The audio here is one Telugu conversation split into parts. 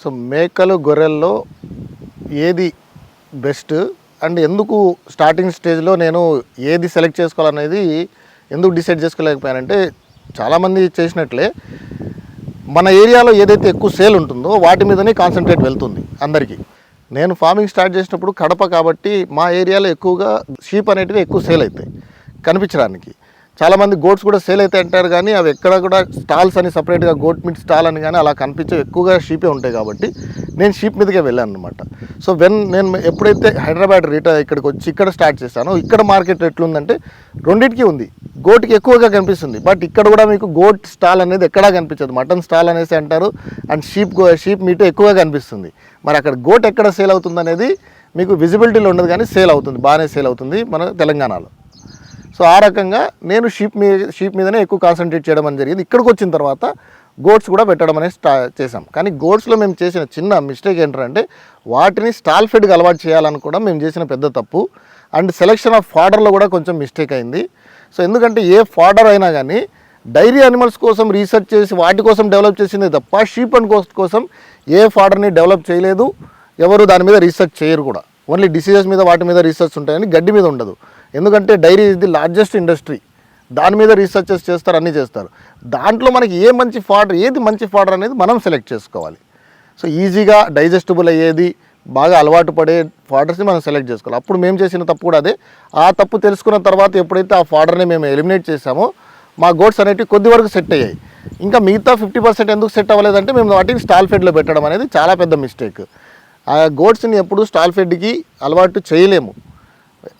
సో మేకలు గొర్రెల్లో ఏది బెస్ట్? అండ్ ఎందుకు స్టార్టింగ్ స్టేజ్లో నేను ఏది సెలెక్ట్ చేసుకోవాలనేది ఎందుకు డిసైడ్ చేసుకోలేకపోయానంటే చాలామంది చేసినట్లే మన ఏరియాలో ఏదైతే ఎక్కువ సేల్ ఉంటుందో వాటి మీదనే కాన్సన్ట్రేట్ వెళ్తుంది అందరికీ. నేను ఫార్మింగ్ స్టార్ట్ చేసినప్పుడు కడప కాబట్టి మా ఏరియాలో ఎక్కువగా షీప్ అనేటివి ఎక్కువ సేల్ అవుతాయి కనిపించడానికి. చాలామంది గోట్స్ కూడా సేల్ అయితే అంటారు కానీ అవి ఎక్కడ కూడా స్టాల్స్ అని సపరేట్గా గోట్ మీట్ స్టాల్ అని కానీ అలా కనిపించే ఎక్కువగా షీపే ఉంటాయి కాబట్టి నేను షీప్ మీదకే వెళ్ళాను అనమాట సో వెన్ నేను ఎప్పుడైతే హైదరాబాద్ రీటా ఇక్కడికి వచ్చి ఇక్కడ స్టార్ట్ చేశానో ఇక్కడ మార్కెట్ ఎట్లుందంటే రెండింటికి ఉంది. గోట్కి ఎక్కువగా కనిపిస్తుంది. బట్ ఇక్కడ కూడా మీకు గోట్ స్టాల్ అనేది ఎక్కడా కనిపించదు. మటన్ స్టాల్ అనేసి అంటారు. అండ్ షీప్ షీప్ మీట్ ఎక్కువగా కనిపిస్తుంది. మరి అక్కడ గోట్ ఎక్కడ సేల్ అవుతుంది అనేది మీకు విజిబిలిటీలో ఉండదు కానీ సేల్ అవుతుంది. బాగానే సేల్ అవుతుంది మన తెలంగాణలో. సో ఆ రకంగా నేను షీప్ మీ షీప్ మీదనే ఎక్కువ కాన్సన్ట్రేట్ చేయడం అని జరిగింది. ఇక్కడికి వచ్చిన తర్వాత గోడ్స్ కూడా పెట్టడం అనేది స్టా చేసాం కానీ గోడ్స్లో మేము చేసిన చిన్న మిస్టేక్ ఏంటంటే వాటిని స్టాల్ ఫెడ్కి అలవాటు చేయాలని కూడా మేము చేసిన పెద్ద తప్పు. అండ్ సెలెక్షన్ ఆఫ్ ఫాడర్లో కూడా కొంచెం మిస్టేక్ అయింది. సో ఎందుకంటే ఏ ఫాడర్ అయినా కానీ డైరీ అనిమల్స్ కోసం రీసెర్చ్ చేసి వాటి కోసం డెవలప్ చేసింది తప్ప షీప్ అండ్ కోస్ట్ కోసం ఏ ఫాడర్ని డెవలప్ చేయలేదు. ఎవరు దాని మీద రీసెర్చ్ చేయరు కూడా. ఓన్లీ డిసీజెస్ మీద వాటి మీద రీసెర్చ్ ఉంటాయని గడ్డి మీద ఉండదు. ఎందుకంటే dairy is the largest industry దాని మీద రీసెర్చెస్ చేస్తారు అన్నీ చేస్తారు. దాంట్లో మనకి ఏ మంచి ఫాడర్ ఏది మంచి ఫాడర్ అనేది మనం సెలెక్ట్ చేసుకోవాలి. సో ఈజీగా డైజెస్టబుల్ అయ్యేది బాగా అలవాటు పడే ఫాడర్స్ని మనం సెలెక్ట్ చేసుకోవాలి. అప్పుడు మేము చేసిన తప్పు కూడా అదే. ఆ తప్పు తెలుసుకున్న తర్వాత ఎప్పుడైతే ఆ ఫాడర్ని మేము ఎలిమినేట్ చేసామో మా గోడ్స్ అనేటివి కొద్ది వరకు సెట్ అయ్యాయి. ఇంకా మిగతా ఫిఫ్టీ పర్సెంట్ ఎందుకు సెట్ అవ్వలేదంటే మేము వాటిని స్టాల్ ఫెడ్లో పెట్టడం అనేది చాలా పెద్ద మిస్టేక్ ఆ గోడ్స్ని ఎప్పుడు స్టాల్ ఫెడ్కి అలవాటు చేయలేము.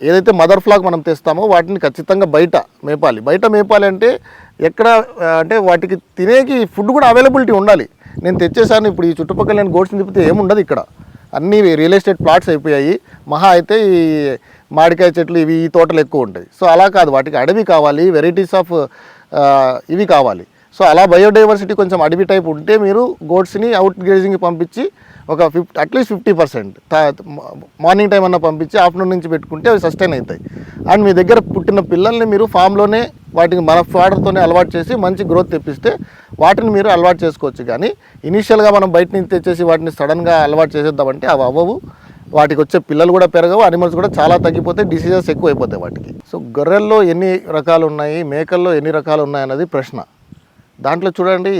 ఏదైతే మదర్ ఫ్లాగ్ మనం తెస్తామో వాటిని ఖచ్చితంగా బయట మేపాలి. బయట మేపాలి అంటే ఎక్కడ అంటే వాటికి తినేకి ఫుడ్ కూడా అవైలబిలిటీ ఉండాలి. నేను తెచ్చేసాను ఇప్పుడు ఈ చుట్టుపక్కల నేను గోడ్స్ని తిప్పితే ఏముండదు ఇక్కడ. అన్నీ రియల్ ఎస్టేట్ ప్లాట్స్ అయిపోయాయి. మహా అయితే ఈ మామిడికాయ చెట్లు ఇవి ఈ తోటలు ఎక్కువ ఉంటాయి. సో అలా కాదు వాటికి అడవి కావాలి వెరైటీస్ ఆఫ్ ఇవి కావాలి. సో అలా బయోడైవర్సిటీ కొంచెం అడవి టైప్ ఉంటే మీరు గోడ్స్ని అవుట్ గ్రేజింగ్కి పంపించి ఒక fifty at least fifty percent morning time అన్న పంపించి ఆఫ్టర్నూన్ నుంచి పెట్టుకుంటే అవి సస్టైన్ అవుతాయి. అండ్ మీ దగ్గర పుట్టిన పిల్లల్ని మీరు ఫామ్లోనే వాటికి మన ఫాడర్తోనే అలవాటు చేసి మంచి గ్రోత్ తెప్పిస్తే వాటిని మీరు అలవాటు చేసుకోవచ్చు. కానీ ఇనీషియల్గా మనం బయట నుంచి తెచ్చేసి వాటిని సడన్గా అలవాటు చేసేద్దామంటే అవి అవ్వవు. వాటికి వచ్చే పిల్లలు కూడా పెరగవు అనిమల్స్ కూడా చాలా తగ్గిపోతాయి డిసీజెస్ ఎక్కువ అయిపోతాయి వాటికి. సో గొర్రెల్లో ఎన్ని రకాలు ఉన్నాయి మేకల్లో ఎన్ని రకాలు ఉన్నాయి అన్నది ప్రశ్న. దాంట్లో చూడండి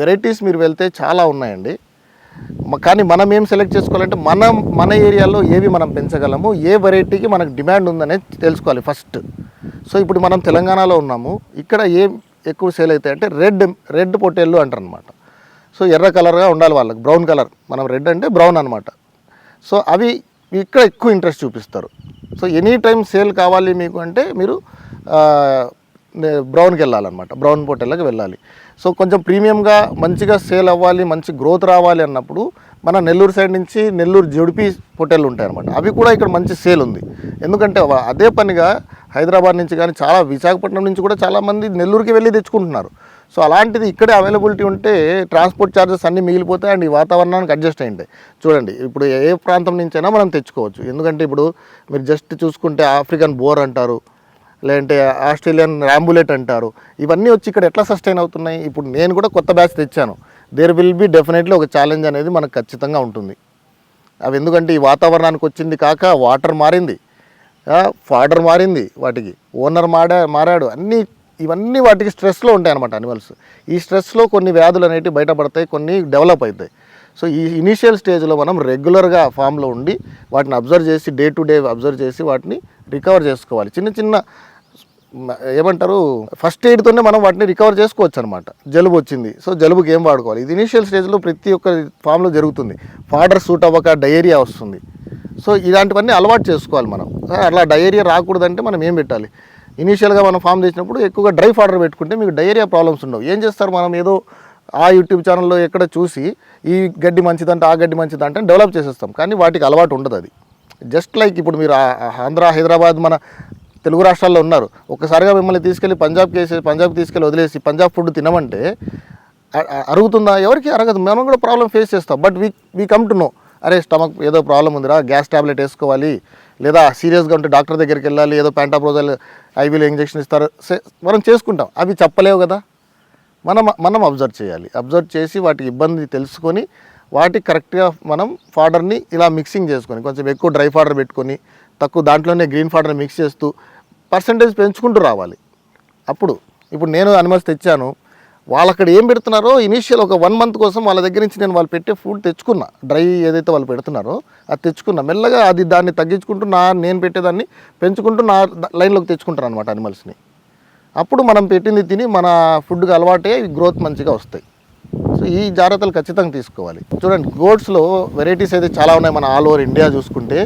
వెరైటీస్ మీరు వెళ్తే చాలా ఉన్నాయండి. కానీ మనం ఏం సెలెక్ట్ చేసుకోవాలంటే మనం మన ఏరియాలో ఏవి మనం పెంచగలము ఏ వెరైటీకి మనకు డిమాండ్ ఉందనేది తెలుసుకోవాలి ఫస్ట్. సో ఇప్పుడు మనం తెలంగాణలో ఉన్నాము. ఇక్కడ ఏం ఎక్కువ సేల్ అవుతాయి అంటే రెడ్ రెడ్ పొట్టేళ్ళు అంటారు అనమాట సో ఎర్ర కలర్గా ఉండాలి వాళ్ళకి బ్రౌన్ కలర్. మనం రెడ్ అంటే బ్రౌన్ అనమాట. సో అవి ఇక్కడ ఎక్కువ ఇంట్రెస్ట్ చూపిస్తారు. సో ఎనీ టైం సేల్ కావాలి మీకు అంటే మీరు బ్రౌన్కి వెళ్ళాలన్నమాట. బ్రౌన్ పొట్టెళ్ళకి వెళ్ళాలి. సో కొంచెం ప్రీమియంగా మంచిగా సేల్ అవ్వాలి మంచి గ్రోత్ రావాలి అన్నప్పుడు మన నెల్లూరు సైడ్ నుంచి నెల్లూరు జుడిపి పొట్టెళ్ళు ఉంటాయి అనమాట అవి కూడా ఇక్కడ మంచి సేల్ ఉంది. ఎందుకంటే అదే పనిగా హైదరాబాద్ నుంచి కానీ చాలా విశాఖపట్నం నుంచి కూడా చాలామంది నెల్లూరుకి వెళ్ళి తెచ్చుకుంటున్నారు. సో అలాంటిది ఇక్కడే అవైలబిలిటీ ఉంటే ట్రాన్స్పోర్ట్ ఛార్జెస్ అన్నీ మిగిలిపోతాయి అండ్ ఈ వాతావరణానికి అడ్జస్ట్ అయ్యింటాయి చూడండి ఇప్పుడు ఏ ప్రాంతం నుంచైనా మనం తెచ్చుకోవచ్చు. ఎందుకంటే ఇప్పుడు మీరు జస్ట్ చూసుకుంటే ఆఫ్రికన్ బోర్ అంటారు లేదంటే ఆస్ట్రేలియన్ ర్యాంబులెట్ అంటారు. ఇవన్నీ వచ్చి ఇక్కడ ఎట్లా సస్టైన్ అవుతున్నాయి? ఇప్పుడు నేను కూడా కొత్త బ్యాచ్ తెచ్చాను. దేర్ విల్ బి డెఫినెట్లీ ఒక ఛాలెంజ్ అనేది మనకు ఖచ్చితంగా ఉంటుంది. అవి ఎందుకంటే ఈ వాతావరణానికి వచ్చింది కాక వాటర్ మారింది. ఫాడర్ మారింది వాటికి. ఓనర్ మాడా మారాడు. అన్నీ ఇవన్నీ వాటికి స్ట్రెస్లో ఉంటాయి అనమాట అనిమల్స్ ఈ స్ట్రెస్లో కొన్ని వ్యాధులు అనేటివి బయటపడతాయి కొన్ని డెవలప్ అవుతాయి. సో ఈ ఇనీషియల్ స్టేజ్లో మనం రెగ్యులర్గా ఫామ్లో ఉండి వాటిని అబ్జర్వ్ చేసి డే టు డే అబ్జర్వ్ చేసి వాటిని రికవర్ చేసుకోవాలి. చిన్న చిన్న ఏమంటారు ఫస్ట్ ఎయిడ్తోనే మనం వాటిని రికవర్ చేసుకోవచ్చు అనమాట జలుబు వచ్చింది. సో జలుబుకి ఏం వాడుకోవాలి? ఇది ఇనీషియల్ స్టేజ్లో ప్రతి ఒక్క ఫామ్లో జరుగుతుంది. ఫాడర్ సూట్ అవ్వక డయేరియా వస్తుంది. సో ఇలాంటివన్నీ అలవాటు చేసుకోవాలి మనం. ఆ, అలా డయేరియా రాకూడదంటే మనం ఏం పెట్టాలి? ఇనీషియల్గా మనం ఫామ్ చేసినప్పుడు ఎక్కువగా డ్రై ఫాడర్ పెట్టుకుంటే మీకు డయేరియా ప్రాబ్లమ్స్ ఉండవు. ఏం చేస్తారు? మనం ఏదో ఆ యూట్యూబ్ ఛానల్లో ఎక్కడ చూసి ఈ గడ్డి మంచిదంటే ఆ గడ్డి మంచిదంటే డెవలప్ చేసేస్తాం. కానీ వాటికి అలవాటు ఉండదు అది. జస్ట్ లైక్ ఇప్పుడు మీరు ఆంధ్ర హైదరాబాద్ మన తెలుగు రాష్ట్రాల్లో ఉన్నారు. ఒక్కసారిగా మిమ్మల్ని తీసుకెళ్ళి పంజాబ్కి వేసి పంజాబ్కి తీసుకెళ్ళి వదిలేసి పంజాబ్ ఫుడ్ తినమంటే అరుగుతుందా? ఎవరికి అరగదు. మనం కూడా ప్రాబ్లం ఫేస్ చేస్తాం. But we we come to know. అరే స్టమక్ ఏదో ప్రాబ్లం ఉందిరా గ్యాస్ టాబ్లెట్ వేసుకోవాలి లేదా సీరియస్గా ఉంటే డాక్టర్ దగ్గరికి వెళ్ళాలి ఏదో ప్యాంటాప్రోజల్ ఐవీలో ఇంజెక్షన్ ఇస్తారు. సే- మనం చేసుకుంటాం. అవి చెప్పలేవు కదా. మనం మనం అబ్జర్వ్ చేయాలి. అబ్జర్వ్ చేసి వాటికి ఇబ్బంది తెలుసుకొని వాటికి కరెక్ట్గా మనం ఫాడర్ని ఇలా మిక్సింగ్ చేసుకొని కొంచెం ఎక్కువ డ్రై ఫాడర్ పెట్టుకొని తక్కువ దాంట్లోనే గ్రీన్ ఫాడర్ మిక్స్ చేస్తూ పర్సంటేజ్ పెంచుకుంటూ రావాలి. అప్పుడు ఇప్పుడు నేను అనిమల్స్ తెచ్చాను. వాళ్ళు అక్కడ ఏం పెడుతున్నారో ఇనీషియల్ ఒక వన్ మంత్ కోసం వాళ్ళ దగ్గర నుంచి నేను వాళ్ళు పెట్టే ఫుడ్ తెచ్చుకున్నా. డ్రై ఏదైతే వాళ్ళు పెడుతున్నారో అది తెచ్చుకున్నా. మెల్లగా అది దాన్ని తగ్గించుకుంటూ నా నేను పెట్టేదాన్ని పెంచుకుంటూ నా లైన్లోకి తెచ్చుకుంటాను అనమాట అనిమల్స్ని అప్పుడు మనం పెట్టింది తిని మన ఫుడ్కి అలవాటే గ్రోత్ మంచిగా వస్తాయి. సో ఈ జాగ్రత్తలు ఖచ్చితంగా తీసుకోవాలి. చూడండి గోడ్స్లో వెరైటీస్ అయితే చాలా ఉన్నాయి మన ఆల్ ఓవర్ ఇండియా చూసుకుంటే.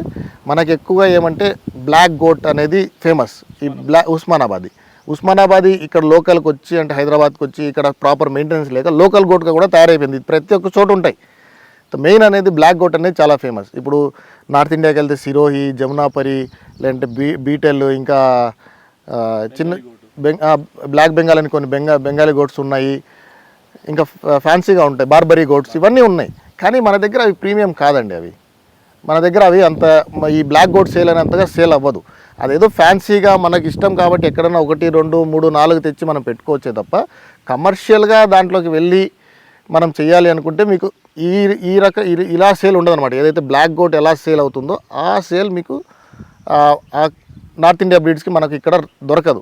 మనకి ఎక్కువగా ఏమంటే బ్లాక్ గోట్ అనేది ఫేమస్ ఈ బ్లా ఉస్మానాబాదీ. ఉస్మానాబాదీ ఇక్కడ లోకల్కి వచ్చి అంటే హైదరాబాద్కి వచ్చి ఇక్కడ ప్రాపర్ మెయింటెనెన్స్ లేక లోకల్ గోట్గా కూడా తయారైపోయింది. ప్రతి ఒక్క చోట ఉంటాయి. మెయిన్ అనేది బ్లాక్ గోట్ అనేది చాలా ఫేమస్ ఇప్పుడు నార్త్ ఇండియాకి వెళ్తే సిరోహి జమునాపరి లేదంటే బీ బీటెల్ ఇంకా చిన్న బెంగ్ బ్లాక్ బెంగాల్ అని కొన్ని బెంగా బెంగాలీ గోట్స్ ఉన్నాయి. ఇంకా ఫ్యాన్సీగా ఉంటాయి. బార్బరీ గోట్స్ ఇవన్నీ ఉన్నాయి. కానీ మన దగ్గర అవి ప్రీమియం కాదండి అవి. మన దగ్గర అవి అంత ఈ బ్లాక్ గోట్ సేల్ అనేంతగా సేల్ అవ్వదు. అదేదో ఫ్యాన్సీగా మనకి ఇష్టం కాబట్టి ఎక్కడైనా ఒకటి రెండు మూడు నాలుగు తెచ్చి మనం పెట్టుకోవచ్చే తప్ప కమర్షియల్గా దాంట్లోకి వెళ్ళి మనం చేయాలి అనుకుంటే మీకు ఈ ఈ రక ఇలా సేల్ ఉండదన్నమాట. ఏదైతే బ్లాక్ గోట్ ఎలా సేల్ అవుతుందో ఆ సేల్ మీకు ఆ నార్త్ ఇండియా బ్రీడ్స్కి మనకి ఇక్కడ దొరకదు.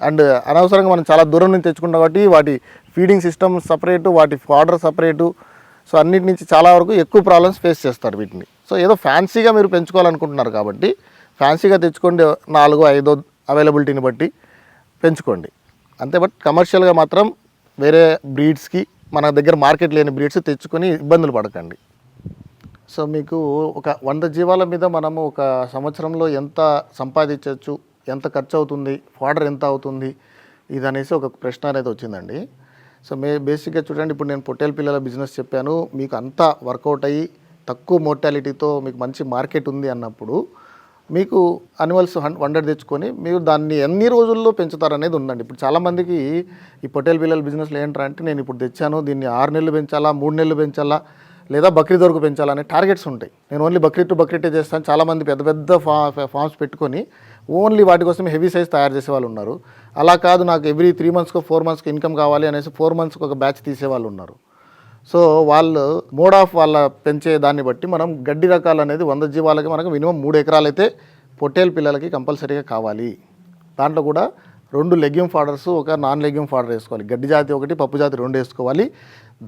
అండ్ అనవసరంగా మనం చాలా దూరం నుంచి తెచ్చుకుంటాం కాబట్టి వాటి ఫీడింగ్ సిస్టమ్ సపరేటు వాటి ఫాడర్ సపరేటు సో అన్నిటి నుంచి చాలా వరకు ఎక్కువ ప్రాబ్లమ్స్ ఫేస్ చేస్తారు వీటిని. సో ఏదో ఫ్యాన్సీగా మీరు పెంచుకోవాలనుకుంటున్నారు కాబట్టి ఫ్యాన్సీగా తెచ్చుకోండి నాలుగు ఐదో అవైలబిలిటీని బట్టి పెంచుకోండి. అంతే బట్ కమర్షియల్గా మాత్రం వేరే బ్రీడ్స్కి మన దగ్గర మార్కెట్ లేని బ్రీడ్స్ తెచ్చుకొని ఇబ్బందులు పడకండి. సో మీకు ఒక వంద జీవాల మీద మనము ఒక సంవత్సరంలో ఎంత సంపాదించవచ్చు? ఎంత ఖర్చు అవుతుంది ఫాడర్ ఎంత అవుతుంది ఇది అనేసి ఒక ప్రశ్న అనేది వచ్చిందండి. సో మే బేసిక్గా చూడండి ఇప్పుడు నేను పొట్టేల పిల్లల బిజినెస్ చెప్పాను. మీకు అంతా వర్కౌట్ అయ్యి తక్కువ మోర్టాలిటీతో మీకు మంచి మార్కెట్ ఉంది అన్నప్పుడు మీకు అనిమల్స్ వండర్ తెచ్చుకొని మీరు దాన్ని ఎన్ని రోజుల్లో పెంచుతారనేది ఉందండి. ఇప్పుడు చాలామందికి ఈ పొట్టేల పిల్లల బిజినెస్లో ఏంటంటే నేను ఇప్పుడు తెచ్చాను దీన్ని ఆరు నెలలు పెంచాలా మూడు నెలలు పెంచాలా లేదా బక్రీద్ వరకు పెంచాలనే టార్గెట్స్ ఉంటాయి. నేను ఓన్లీ బక్రీద్ టు బక్రీటే చేస్తాను. చాలామంది పెద్ద పెద్ద ఫా ఫామ్స్ పెట్టుకొని ఓన్లీ వాటి కోసం హెవీ సైజ్ తయారు చేసే వాళ్ళు ఉన్నారు. అలా కాదు నాకు ఎవ్రీ త్రీ మంత్స్కో ఫోర్ మంత్స్కి ఇన్కమ్ కావాలి అనేసి ఫోర్ మంత్స్కి ఒక బ్యాచ్ తీసే వాళ్ళు ఉన్నారు. సో వాళ్ళు మోడ్ ఆఫ్ వాళ్ళ పెంచే దాన్ని బట్టి మనం గడ్డి రకాలు అనేది వంద జీవాలకి మనకు మినిమం మూడు ఎకరాలు అయితే పొట్టేలు పిల్లలకి కంపల్సరీగా కావాలి. దాంట్లో కూడా రెండు లెగ్యూమ్ ఫాడర్స్ ఒక నాన్ లెగ్యూమ్ ఫాడర్ వేసుకోవాలి. గడ్డి జాతి ఒకటి పప్పు జాతి రెండు వేసుకోవాలి.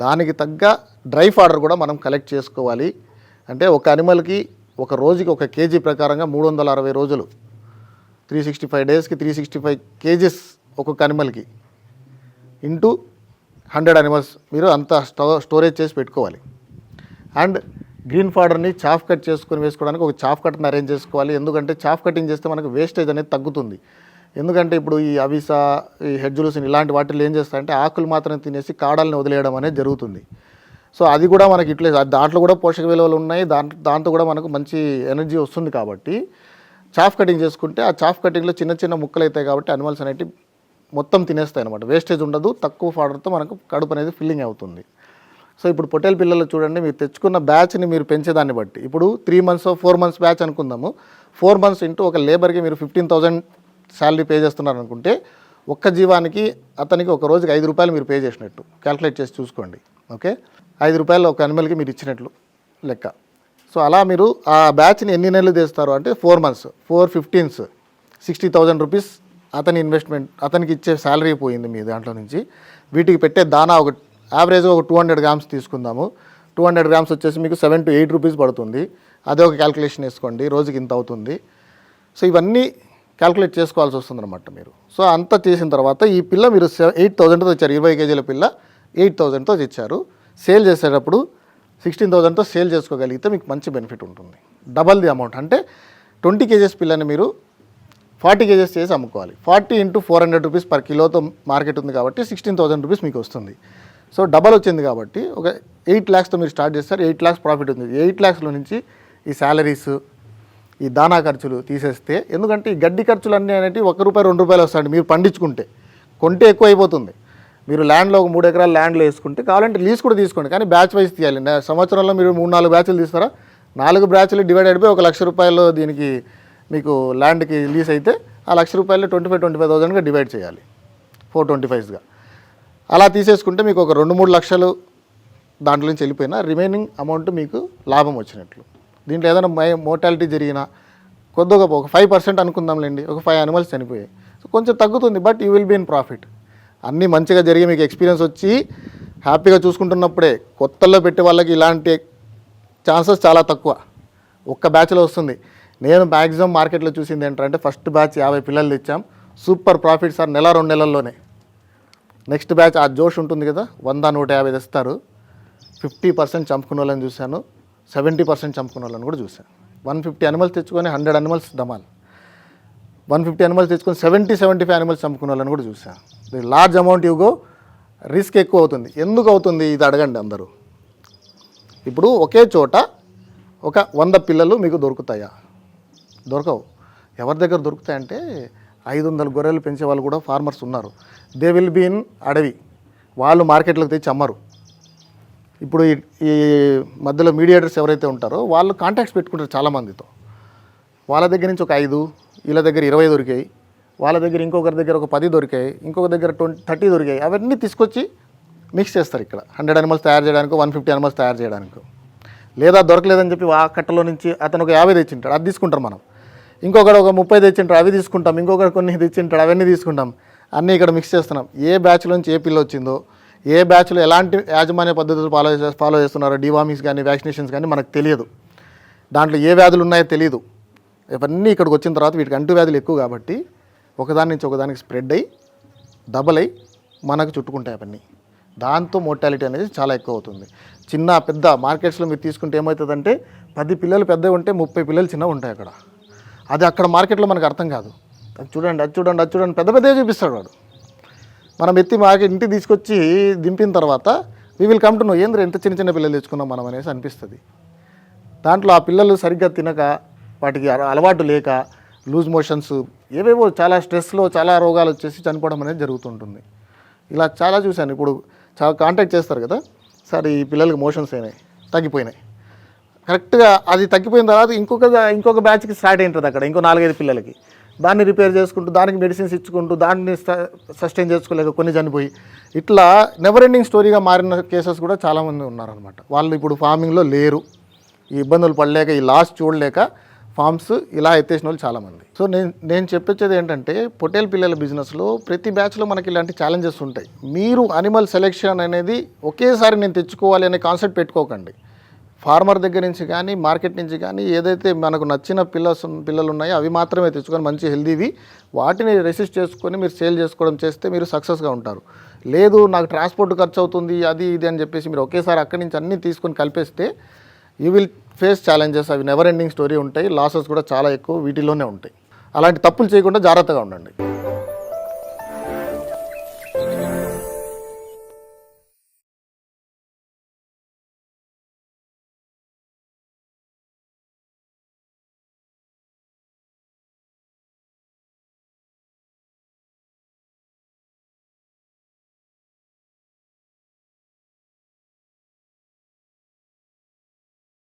దానికి తగ్గ డ్రై ఫాడర్ కూడా మనం కలెక్ట్ చేసుకోవాలి. అంటే ఒక అనిమల్కి ఒక రోజుకి ఒక కేజీ ప్రకారంగా మూడు వందల అరవై రోజులు త్రీ సిక్స్టీ ఫైవ్ డేస్కి త్రీ సిక్స్టీ ఫైవ్ కేజెస్ ఒక్కొక్క అనిమల్కి ఇంటూ హండ్రెడ్ అనిమల్స్ మీరు అంత స్టో స్టోరేజ్ చేసి పెట్టుకోవాలి. అండ్ గ్రీన్ ఫాడర్ని చాఫ్ కట్ చేసుకొని వేసుకోవడానికి ఒక చాఫ్ కట్ని అరేంజ్ చేసుకోవాలి. ఎందుకంటే చాఫ్ కటింగ్ చేస్తే మనకు వేస్టేజ్ అనేది తగ్గుతుంది. ఎందుకంటే ఇప్పుడు ఈ అవిసా ఈ హెడ్జులుసిన్ ఇలాంటి వాటిల్లో ఏం చేస్తారంటే ఆకులు మాత్రం తినేసి కాడల్ని వదిలేయడం అనేది జరుగుతుంది. సో అది కూడా మనకి ఇట్లే దాంట్లో కూడా పోషక విలువలు ఉన్నాయి. దాంట్లో దాంతో కూడా మనకు మంచి ఎనర్జీ వస్తుంది కాబట్టి చాఫ్ కటింగ్ చేసుకుంటే ఆ చాఫ్ కటింగ్లో చిన్న చిన్న ముక్కలు అవుతాయి కాబట్టి అనిమల్స్ అనేటివి మొత్తం తినేస్తాయి అనమాట వేస్టేజ్ ఉండదు తక్కువ ఫాడర్తో మనకు కడుపు అనేది ఫిల్లింగ్ అవుతుంది. సో ఇప్పుడు పొట్టేల పిల్లలు చూడండి మీరు తెచ్చుకున్న బ్యాచ్ని మీరు పెంచేదాన్ని బట్టి. ఇప్పుడు three months four months batch అనుకుందాము. ఫోర్ మంత్స్ ఇంటూ ఒక లేబర్కి మీరు ఫిఫ్టీన్ థౌజండ్ శాలరీ పే చేస్తున్నారు అనుకుంటే ఒక్క జీవానికి అతనికి ఒక రోజుకి ఐదు రూపాయలు మీరు పే చేసినట్టు. క్యాల్కులేట్ చేసి చూసుకోండి. ఓకే ఐదు రూపాయలు ఒక అనిమల్కి మీరు ఇచ్చినట్లు లెక్క. సో అలా మీరు ఆ బ్యాచ్ని ఎన్ని నెలలు తెస్తారు అంటే four months four fifteens sixty thousand rupees అతని ఇన్వెస్ట్మెంట్ అతనికి ఇచ్చే శాలరీ పోయింది మీ దాంట్లో నుంచి. వీటికి పెట్టే దానా ఒక యావరేజ్గా ఒక టూ హండ్రెడ్ గ్రామ్స్ తీసుకుందాము. టూ హండ్రెడ్ గ్రామ్స్ వచ్చేసి మీకు సెవెన్ టు ఎయిట్ రూపీస్ పడుతుంది. అదే ఒక క్యాల్కులేషన్ వేసుకోండి రోజుకి ఇంత అవుతుంది. సో ఇవన్నీ క్యాల్కులేట్ చేసుకోవాల్సి వస్తుంది అనమాట మీరు. సో అంతా చేసిన తర్వాత ఈ పిల్ల మీరు ఎయిట్ థౌజండ్తో తెచ్చారు. ఇరవై కేజీల పిల్ల ఎయిట్ థౌజండ్తో తెచ్చారు. సేల్ చేసేటప్పుడు సిక్స్టీన్ థౌజండ్తో సేల్ చేసుకోగలిగితే మీకు మంచి బెనిఫిట్ ఉంటుంది. డబల్ ది అమౌంట్ అంటే ట్వంటీ కేజెస్ పిల్లని మీరు ఫార్టీ కేజెస్ చేసి అమ్ముకోవాలి. Forty into four hundred rupees per కిలోతో market ఉంది కాబట్టి సిక్స్టీన్ థౌసండ్ రూపీస్ మీకు వస్తుంది. సో డబల్ వచ్చింది కాబట్టి ఒక ఎయిట్ ల్యాక్స్తో మీరు స్టార్ట్ చేస్తారు. ఎయిట్ ల్యాక్స్ ప్రాఫిట్ ఉంది. ఎయిట్ ల్యాక్స్లో నుంచి ఈ శాలరీస్ ఈ దానా ఖర్చులు తీసేస్తే ఎందుకంటే ఈ గడ్డి ఖర్చులు అన్నీ అనేవి ఒక రూపాయి రెండు రూపాయలు వస్తాయండి. మీరు పండించుకుంటే. కొంటే ఎక్కువ అయిపోతుంది మీరు ల్యాండ్లో ఒక మూడు ఎకరాల ల్యాండ్లో వేసుకుంటే కావాలంటే లీజ్ కూడా తీసుకోండి. కానీ బ్యాచ్ వైజ్ తీయాలి. సంవత్సరంలో మీరు మూడు నాలుగు బ్యాచ్లు తీస్తారా? నాలుగు బ్యాచ్లు డివైడ్ అయిపోయి ఒక లక్ష రూపాయలు దీనికి మీకు ల్యాండ్కి లీజ్ అయితే ఆ లక్ష రూపాయలు ట్వంటీ ఫైవ్ ట్వంటీ ఫైవ్ థౌసండ్గా డివైడ్ చేయాలి. ఫోర్ ట్వంటీ ఫైవ్స్గా అలా తీసేసుకుంటే మీకు ఒక రెండు మూడు లక్షలు దాంట్లో నుంచి వెళ్ళిపోయినా రిమైనింగ్ అమౌంట్ మీకు లాభం వచ్చినట్లు. దీంట్లో ఏదైనా మై మోటాలిటీ జరిగినా కొద్దిగా ఒక ఫైవ్ పర్సెంట్ అనుకుందాంలేండి. ఒక ఫైవ్ అనిమల్స్ చనిపోయాయి. సో కొంచెం తగ్గుతుంది but you will be in profit అన్నీ మంచిగా జరిగి మీకు ఎక్స్పీరియన్స్ వచ్చి హ్యాపీగా చూసుకుంటున్నప్పుడే కొత్తల్లో పెట్టే వాళ్ళకి ఇలాంటి ఛాన్సెస్ చాలా తక్కువ. ఒక్క బ్యాచ్లో వస్తుంది. నేను మ్యాక్సిమం మార్కెట్లో చూసింది ఏంటంటే ఫస్ట్ బ్యాచ్ యాభై పిల్లలు తెచ్చాం. సూపర్ ప్రాఫిట్ సార్ నెల రెండు నెలల్లోనే. నెక్స్ట్ బ్యాచ్ ఆ జోష్ ఉంటుంది కదా వంద నూట యాభై తెస్తారు. ఫిఫ్టీ పర్సెంట్ చంపుకున్న వాళ్ళని చూశాను. సెవెంటీ పర్సెంట్ చంపుకున్న వాళ్ళని కూడా చూశాను. వన్ ఫిఫ్టీ అనిమల్స్ తెచ్చుకొని హండ్రెడ్ అనిమల్స్ దమాల్. వన్ ఫిఫ్టీ అనిమల్స్ తెచ్చుకొని సెవెంటీ సెవెంటీ ఫైవ్ అనిమల్స్ చంపుకునే వాళ్ళని కూడా చూశాను లార్జ్ అమౌంట్ ఇవ్వగో రిస్క్ ఎక్కువ అవుతుంది. ఎందుకు అవుతుంది? ఇది అడగండి అందరూ. ఇప్పుడు ఒకే చోట ఒక వంద పిల్లలు మీకు దొరుకుతాయా? దొరకవు. ఎవరి దగ్గర దొరుకుతాయంటే ఐదు వందల గొర్రెలు పెంచే వాళ్ళు కూడా ఫార్మర్స్ ఉన్నారు. దే విల్ బీ ఇన్ అడవి. వాళ్ళు మార్కెట్లోకి తెచ్చి అమ్మరు. ఇప్పుడు ఈ- ఈ మధ్యలో మీడియేటర్స్ ఎవరైతే ఉంటారో వాళ్ళు కాంటాక్ట్స్ పెట్టుకుంటారు చాలామందితో. వాళ్ళ దగ్గర నుంచి ఒక ఐదు వీళ్ళ దగ్గర ఇరవై దొరికాయి వాళ్ళ దగ్గర ఇంకొకరి దగ్గర ఒక పది దొరికాయి ఇంకొక దగ్గర ట్వంటీ థర్టీ దొరికాయి. అవన్నీ తీసుకొచ్చి మిక్స్ చేస్తారు ఇక్కడ. హండ్రెడ్ అనిమల్స్ తయారు చేయడానికి వన్ ఫిఫ్టీ అనిమల్స్ తయారు చేయడానికి. లేదా దొరకలేదని చెప్పి ఆ కట్టలో నుంచి అతను ఒక యాభై తెచ్చింటాడు అది తీసుకుంటాం మనం. ఇంకొకడు ఒక ముప్పై తెచ్చింటాడు అవి తీసుకుంటాం. ఇంకొకటి కొన్ని తెచ్చింటాడు అవన్నీ తీసుకుంటాం. అన్నీ ఇక్కడ మిక్స్ చేస్తున్నాం. ఏ బ్యాచ్లో నుంచి ఏ పిల్ల వచ్చిందో ఏ బ్యాచ్లో ఎలాంటి యాజమాన్య పద్ధతులు ఫాలో ఫాలో చేస్తున్నారో డివామింగ్స్ కానీ వ్యాక్సినేషన్స్ కానీ మనకు తెలియదు. దాంట్లో ఏ వ్యాధులు ఉన్నాయో తెలియదు. ఇవన్నీ ఇక్కడికి వచ్చిన తర్వాత వీటికి అంటువ్యాధులు ఎక్కువ కాబట్టి ఒకదాని నుంచి ఒకదానికి స్ప్రెడ్ అయ్యి డబల్ అయ్యి మనకు చుట్టుకుంటాయి అవన్నీ. దాంతో మోర్టాలిటీ అనేది చాలా ఎక్కువ అవుతుంది. చిన్న పెద్ద మార్కెట్స్లో మీరు తీసుకుంటే ఏమవుతుందంటే పది పిల్లలు పెద్దవి ఉంటే ముప్పై పిల్లలు చిన్నవి ఉంటాయి అక్కడ. అది అక్కడ మార్కెట్లో మనకు అర్థం కాదు. అది చూడండి అది చూడండి అది చూడండి. పెద్ద పెద్దగా చూపిస్తాడు వాడు. మనం ఎత్తి మార్కెట్ ఇంటికి తీసుకొచ్చి దింపిన తర్వాత we will come to know ఏంద్ర ఎంత చిన్న చిన్న పిల్లలు తెచ్చుకున్నాం మనం అనేసి అనిపిస్తుంది. దాంట్లో ఆ పిల్లలు సరిగ్గా తినక వాటికి అలవాటు లేక లూజ్ మోషన్స్ ఏవేవో చాలా స్ట్రెస్లో చాలా రోగాలు వచ్చేసి చనిపోవడం అనేది జరుగుతుంటుంది. ఇలా చాలా చూశాను. ఇప్పుడు చాలా కాంటాక్ట్ చేస్తారు కదా. సార్ ఈ పిల్లలకి మోషన్స్ అయినాయి తగ్గిపోయినాయి. కరెక్ట్గా అది తగ్గిపోయిన తర్వాత ఇంకొక ఇంకొక బ్యాచ్కి స్టార్ట్ అయింటుంది అక్కడ ఇంకో నాలుగైదు పిల్లలకి. దాన్ని రిపేర్ చేసుకుంటూ దానికి మెడిసిన్స్ ఇచ్చుకుంటూ దాన్ని సస్టైన్ చేసుకోలేక కొన్ని చనిపోయి ఇట్లా నెవర్ ఎండింగ్ స్టోరీగా మారిన కేసెస్ కూడా చాలామంది ఉన్నారనమాట వాళ్ళు ఇప్పుడు ఫార్మింగ్లో లేరు. ఈ ఇబ్బందులు పడలేక ఈ లాస్ చూడలేక ఫామ్స్ ఇలా ఎత్తేసిన వాళ్ళు చాలామంది. సో నేను నేను చెప్పొచ్చేది ఏంటంటే పొటేల్ పిల్లల బిజినెస్లో ప్రతి బ్యాచ్లో మనకి ఇలాంటి ఛాలెంజెస్ ఉంటాయి. మీరు అనిమల్ సెలెక్షన్ అనేది ఒకేసారి నేను తెచ్చుకోవాలి అనే కాన్సెప్ట్ పెట్టుకోకండి. ఫార్మర్ దగ్గర నుంచి కానీ మార్కెట్ నుంచి కానీ ఏదైతే మనకు నచ్చిన పిల్లస్ పిల్లలు ఉన్నాయో అవి మాత్రమే తెచ్చుకొని మంచి హెల్దీవి వాటిని రెసిస్ట్ చేసుకొని మీరు సేల్ చేసుకోవడం చేస్తే మీరు సక్సెస్గా ఉంటారు. లేదు నాకు ట్రాన్స్పోర్ట్ ఖర్చు అవుతుంది అది ఇది అని చెప్పేసి మీరు ఒకేసారి అక్కడి నుంచి అన్నీ తీసుకొని కలిపేస్తే యూ విల్ ఫేస్ ఛాలెంజెస్ అవి నెవర్ ఎండింగ్ స్టోరీ ఉంటాయి. లాసెస్ కూడా చాలా ఎక్కువ వీటిలోనే ఉంటాయి. అలాంటి తప్పులు చేయకుండా జాగ్రత్తగా ఉండండి.